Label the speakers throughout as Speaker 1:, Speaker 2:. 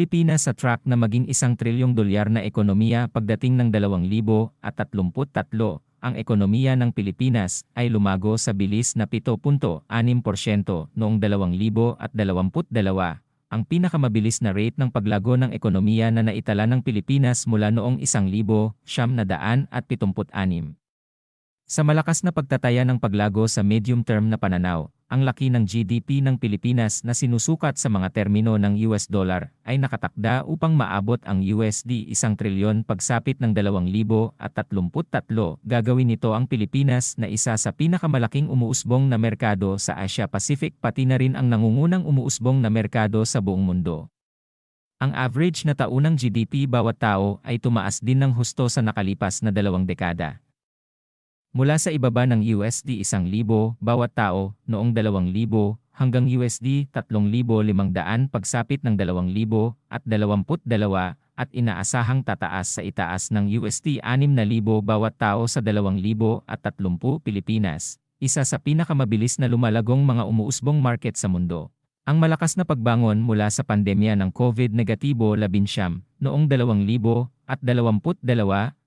Speaker 1: Pilipinas sa track na maging isang trilyong dolyar na ekonomiya pagdating ng 2033, ang ekonomiya ng Pilipinas ay lumago sa bilis na 7.6% noong 2022, ang pinakamabilis na rate ng paglago ng ekonomiya na naitala ng Pilipinas mula noong 1976. Sa malakas na pagtataya ng paglago sa medium-term na pananaw, ang laki ng GDP ng Pilipinas na sinusukat sa mga termino ng US dollar ay nakatakda upang maabot ang USD 1 trilyon pagsapit ng 2033. Gagawin nito ang Pilipinas na isa sa pinakamalaking umuusbong na merkado sa Asia Pacific pati na rin ang nangungunang umuusbong na merkado sa buong mundo. Ang average na taunang GDP bawat tao ay tumaas din ng husto sa nakalipas na dalawang dekada. Mula sa ibaba ng USD 1,000 bawat tao noong 2,000 hanggang USD 3,500 pagsapit ng 2,022 at inaasahang tataas sa itaas ng USD 6,000 bawat tao sa 2,030 Pilipinas, isa sa pinakamabilis na lumalagong mga umuusbong market sa mundo. Ang malakas na pagbangon mula sa pandemya ng COVID-19 noong 2022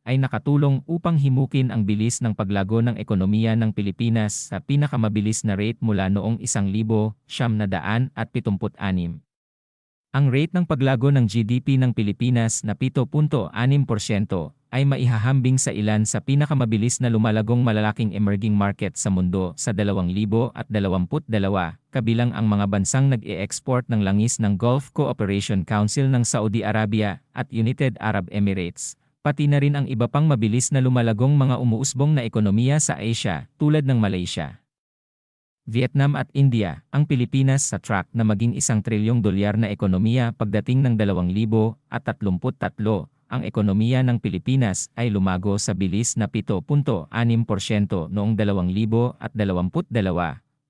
Speaker 1: ay nakatulong upang himukin ang bilis ng paglago ng ekonomiya ng Pilipinas sa pinakamabilis na rate mula noong 1,976. Ang rate ng paglago ng GDP ng Pilipinas na 7.6% ay maihahambing sa ilan sa pinakamabilis na lumalagong malalaking emerging market sa mundo sa 2022, kabilang ang mga bansang nag-e-export ng langis ng Gulf Cooperation Council ng Saudi Arabia at United Arab Emirates, pati na rin ang iba pang mabilis na lumalagong mga umuusbong na ekonomiya sa Asia, tulad ng Malaysia. Vietnam at India, ang Pilipinas sa track na maging isang trilyong dolyar na ekonomiya pagdating ng 2033, ang ekonomiya ng Pilipinas ay lumago sa bilis na 7.6% noong 2022,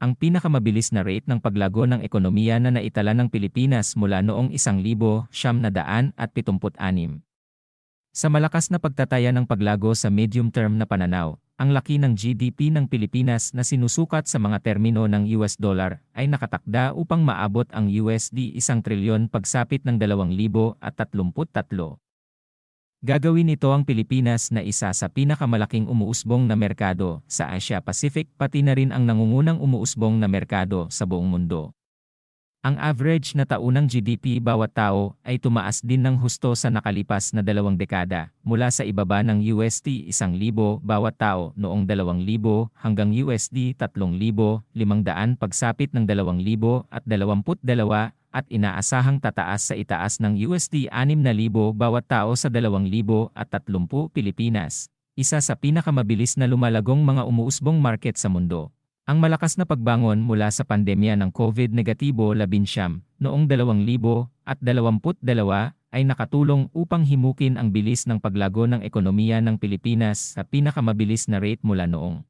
Speaker 1: ang pinakamabilis na rate ng paglago ng ekonomiya na naitala ng Pilipinas mula noong 1976. Sa malakas na pagtataya ng paglago sa medium-term na pananaw, ang laki ng GDP ng Pilipinas na sinusukat sa mga termino ng US dollar ay nakatakda upang maabot ang USD 1 trilyon pagsapit ng 2033. Gagawin nito ang Pilipinas na isa sa pinakamalaking umuusbong na merkado sa Asia Pacific pati na rin ang nangungunang umuusbong na merkado sa buong mundo. Ang average na taunang GDP bawat tao ay tumaas din ng husto sa nakalipas na dalawang dekada, mula sa ibaba ng USD 1,000 bawat tao noong 2,000 hanggang USD 3,500 pagsapit ng 2022 at inaasahang tataas sa itaas ng USD 6,000 bawat tao sa 2,030 Pilipinas, isa sa pinakamabilis na lumalagong mga umuusbong market sa mundo. Ang malakas na pagbangon mula sa pandemya ng COVID-19 noong 2022 ay nakatulong upang himukin ang bilis ng paglago ng ekonomiya ng Pilipinas sa pinakamabilis na rate mula noong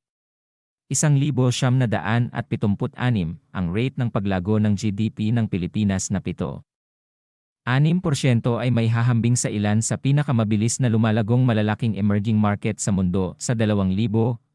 Speaker 1: 1,976 ang rate ng paglago ng GDP ng Pilipinas na 7. 6% ay may hahambing sa ilan sa pinakamabilis na lumalagong malalaking emerging market sa mundo sa 2022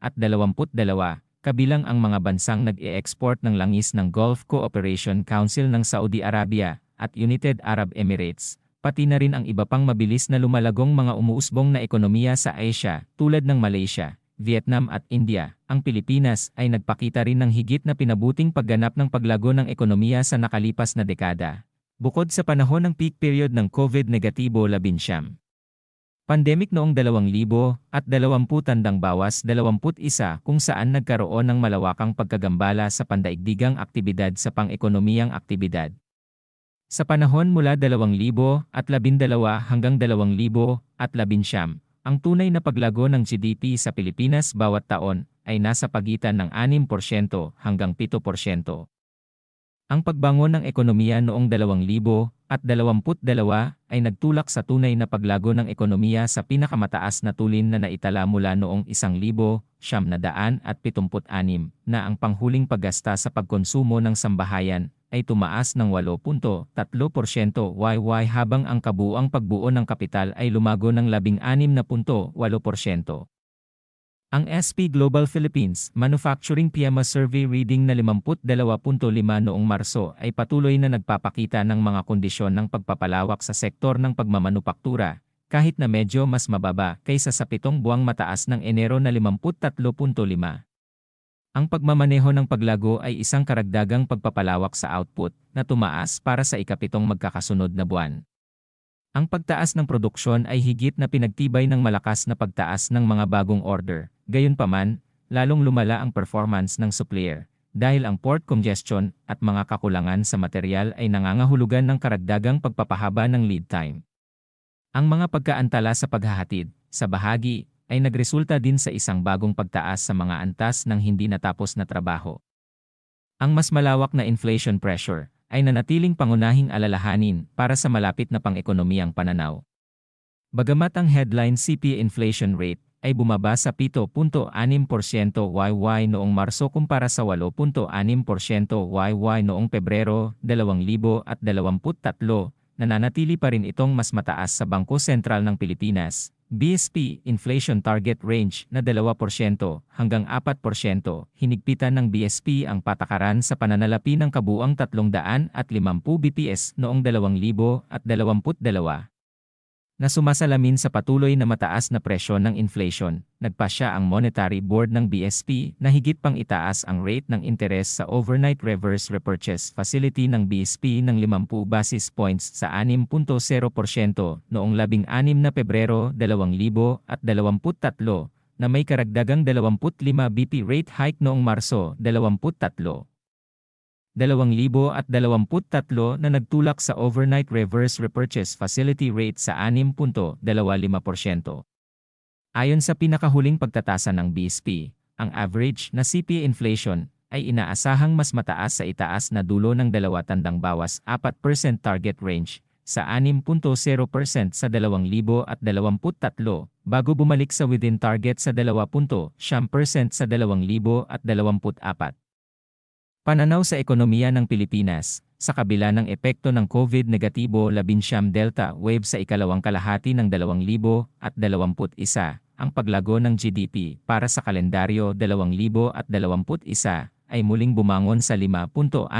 Speaker 1: kabilang ang mga bansang nag-e-export ng langis ng Gulf Cooperation Council ng Saudi Arabia at United Arab Emirates, pati na rin ang iba pang mabilis na lumalagong mga umuusbong na ekonomiya sa Asia tulad ng Malaysia, Vietnam at India. Ang Pilipinas ay nagpakita rin ng higit na pinabuting pagganap ng paglago ng ekonomiya sa nakalipas na dekada. Bukod sa panahon ng peak period ng COVID-19, Pandemic noong 2000 at 20 tandang bawas 21 kung saan nagkaroon ng malawakang pagkagambala sa pandaigdigang aktibidad sa pang-ekonomiyang aktibidad. Sa panahon mula 2000 at 12 hanggang 2000 at 11, ang tunay na paglago ng GDP sa Pilipinas bawat taon ay nasa pagitan ng 6% hanggang 7%. Ang pagbangon ng ekonomiya noong 2022 ay nagtulak sa tunay na paglago ng ekonomiya sa pinakamataas na tulin na naitala mula noong 1,976 na ang panghuling paggasta sa pagkonsumo ng sambahayan ay tumaas ng 8.3% YY habang ang kabuang pagbuo ng kapital ay lumago ng 16.8%. Ang SP Global Philippines Manufacturing PMA Survey reading na 52.5 noong Marso ay patuloy na nagpapakita ng mga kondisyon ng pagpapalawak sa sektor ng pagmamanupaktura, kahit na medyo mas mababa kaysa sa pitong buwang mataas ng Enero na 53.5. Ang pagmamaneho ng paglago ay isang karagdagang pagpapalawak sa output na tumaas para sa ikapitong magkakasunod na buwan. Ang pagtaas ng produksyon ay higit na pinagtibay ng malakas na pagtaas ng mga bagong order. Gayunpaman, lalong lumala ang performance ng supplier dahil ang port congestion at mga kakulangan sa material ay nangangahulugan ng karagdagang pagpapahaba ng lead time. Ang mga pagkaantala sa paghahatid sa bahagi ay nagresulta din sa isang bagong pagtaas sa mga antas ng hindi natapos na trabaho. Ang mas malawak na inflation pressure ay nanatiling pangunahing alalahanin para sa malapit na pang-ekonomiyang pananaw. Bagamat ang headline CPI inflation rate ay bumaba sa 7.6% YY noong Marso kumpara sa 8.6% YY noong Pebrero 2023, nananatili pa rin itong mas mataas sa Bangko Sentral ng Pilipinas BSP inflation target range na 2% hanggang 4%, hinigpitan ng BSP ang patakaran sa pananalapi ng kabuang 350 BPS noong 2022 na sumasalamin sa patuloy na mataas na presyo ng inflation, nagpasya ang Monetary Board ng BSP na higit pang itaas ang rate ng interes sa overnight reverse repurchase facility ng BSP ng 50 basis points sa 6.0% noong 16 na Pebrero 2023 na may karagdagang 25 BP rate hike noong Marso 23. 2023 na nagtulak sa overnight reverse repurchase facility rate sa 6.25%. Ayon sa pinakahuling pagtatasa ng BSP, ang average na CPI inflation ay inaasahang mas mataas sa itaas na dulo ng dalawa tandang bawas 4% target range sa 6.0% sa 2023 bago bumalik sa within target sa 2.7% sa 2024. Pananaw sa ekonomiya ng Pilipinas, sa kabila ng epekto ng COVID-19 Delta wave sa ikalawang kalahati ng 2021, ang paglago ng GDP para sa kalendaryo 2021 ay muling bumangon sa 5.6%.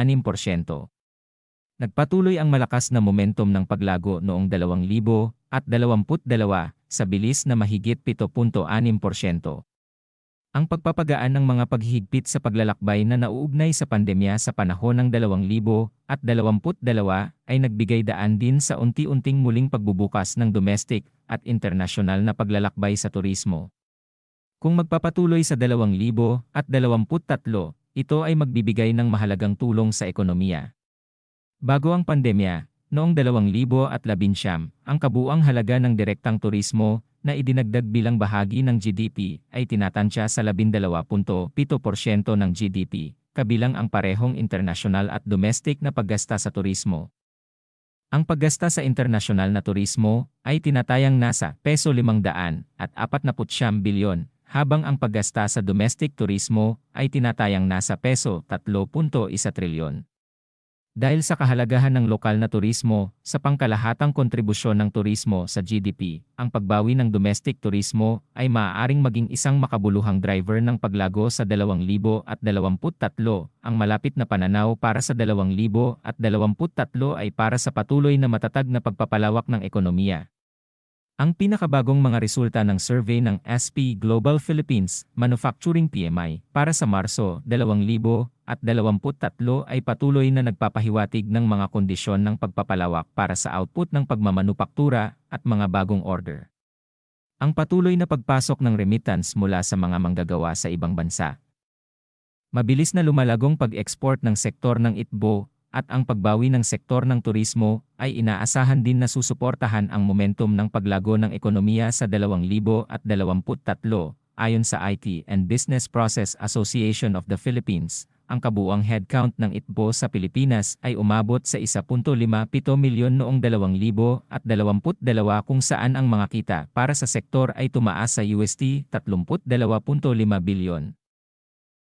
Speaker 1: Nagpatuloy ang malakas na momentum ng paglago noong 2022 sa bilis na mahigit 7.6%. Ang pagpapagaan ng mga paghihigpit sa paglalakbay na nauugnay sa pandemya sa panahon ng 2022 ay nagbigay daan din sa unti-unting muling pagbubukas ng domestic at internasyonal na paglalakbay sa turismo. Kung magpapatuloy sa 2023, ito ay magbibigay ng mahalagang tulong sa ekonomiya. Bago ang pandemya, noong 2019, ang kabuang halaga ng direktang turismo na idinagdag bilang bahagi ng GDP ay tinatansya sa 12.7% ng GDP, kabilang ang parehong internasyonal at domestic na paggasta sa turismo. Ang paggasta sa internasyonal na turismo ay tinatayang nasa peso 500 at 49 bilyon, habang ang paggasta sa domestic turismo ay tinatayang nasa peso 3.1 trilyon. Dahil sa kahalagahan ng lokal na turismo, sa pangkalahatang kontribusyon ng turismo sa GDP, ang pagbawi ng domestic turismo ay maaaring maging isang makabuluhang driver ng paglago sa 2023. Ang malapit na pananaw para sa 2023 ay para sa patuloy na matatag na pagpapalawak ng ekonomiya. Ang pinakabagong mga resulta ng survey ng SP Global Philippines Manufacturing PMI para sa Marso 2023 ay patuloy na nagpapahiwatig ng mga kondisyon ng pagpapalawak para sa output ng pagmamanupaktura at mga bagong order. Ang patuloy na pagpasok ng remittance mula sa mga manggagawa sa ibang bansa. Mabilis na lumalagong pag-export ng sektor ng itbo at ang pagbawi ng sektor ng turismo ay inaasahan din na susuportahan ang momentum ng paglago ng ekonomiya sa 2023 ayon sa IT and Business Process Association of the Philippines. Ang kabuang headcount ng ITBO sa Pilipinas ay umabot sa 1.57 milyon noong 2022 kung saan ang mga kita para sa sektor ay tumaas sa USD 32.5 bilyon.